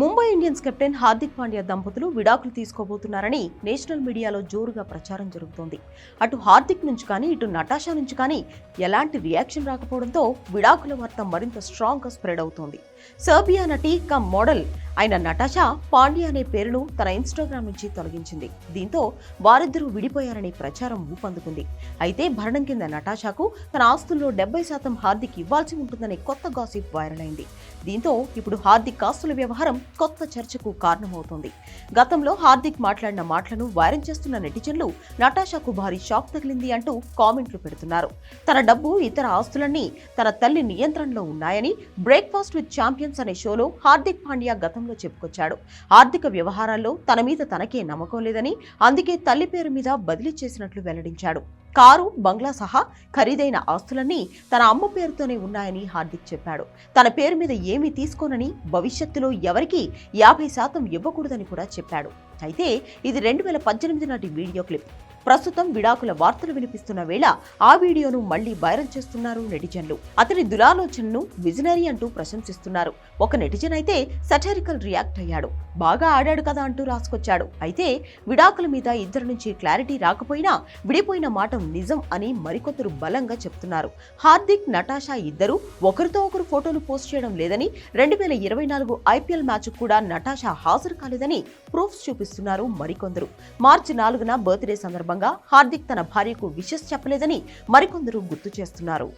Mumbai Indians captain Hardik Pandya దంపతులు విడాకులు తీసుకోబోతున్నారని national మీడియాలో జోరుగా ప్రచారం జరుగుతోంది. అటు హార్దిక్ నుంచి కానీ ఇటు నటాషా నుంచి కానీ ఎలాంటి రియాక్షన్ రాకపోవడంతో విడాకుల వార్త మరింత స్ట్రాంగ్గా స్ప్రెడ్ అవుతోంది. సర్బియా నటి కమ్ మోడల్ అయిన నటాషా పాండ్యా అనే పేరును తన ఇన్స్టాగ్రామ్ నుంచి తొలగించింది. దీంతో వారిద్దరూ విడిపోయారనే ప్రచారం ఊపందుకుంది. అయితే భరణం కింద నటాషాకు తన ఆస్తుల్లో డెబ్బై శాతం హార్దిక్ ఇవ్వాల్సి ఉంటుందనే కొత్త గాసిప్ వైరల్ అయింది. దీంతో ఇప్పుడు హార్దిక్ ఆస్తుల వ్యవహారం కొత్త చర్చకు కారణమవుతోంది. గతంలో హార్దిక్ మాట్లాడిన మాటలను వైరల్ చేస్తున్న నెటిజన్లు నటాషాకు భారీ షాక్ తగిలింది అంటూ కామెంట్లు పెడుతున్నారు. తన డబ్బు ఇతర ఆస్తులన్నీ తన తల్లి నియంత్రణలో ఉన్నాయని బ్రేక్ఫాస్ట్ విత్ ఛాంపియన్స్ అనే షోలో హార్దిక్ పాండ్యా గతంలో చెప్పుకొచ్చాడు. ఆర్థిక వ్యవహారాల్లో తన మీద తనకే నమ్మకం లేదని అందుకే తల్లి పేరు మీద బదిలీ చేసినట్లు వెల్లడించాడు. కారు బంగ్లా సహా ఖరీదైన ఆస్తులన్నీ తన అమ్మ పేరుతోనే ఉన్నాయని హార్దిక్ చెప్పాడు. తన పేరు మీద ఏమీ తీసుకోనని భవిష్యత్తులో ఎవరికీ యాభై శాతం ఇవ్వకూడదని కూడా చెప్పాడు. అయితే ఇది రెండు వేల పద్దెనిమిది నాటి వీడియో క్లిప్. ప్రస్తుతం విడాకుల వార్తలు వినిపిస్తున్న వేళ ఆ వీడియోను మళ్ళీ వైరల్ చేస్తున్నారు నెటిజన్లు. అతని దురాలోచనను విజనరీ అంటూ ప్రశంసిస్తున్నారు. ఒక నెటిజన్ అయితే సటరికల్ రియాక్ట్ అయ్యాడు. బాగా ఆడాడు కదా అంటూ రాసుకొచ్చాడు. అయితే విడాకుల మీద ఇద్దరి నుంచి క్లారిటీ రాకపోయినా విడిపోయిన మాట నిజం అని మరికొందరు బలంగా చెప్తున్నారు. హార్దిక్ నటాషా ఇద్దరు ఒకరితో ఒకరు ఫోటోలు పోస్ట్ చేయడం లేదని రెండు వేల ఇరవై నాలుగు ఐపీఎల్ మ్యాచ్ కూడా నటాషా హాజరు కాలేదని ప్రూఫ్స్ చూపిస్తున్నారు మరికొందరు. మార్చి నాలుగున బర్త్డే సందర్భంగా సందర్భంగా హార్దిక్ తన భార్యకు విషెస్ చెప్పలేదని మరికొందరు గుర్తు చేస్తున్నారు.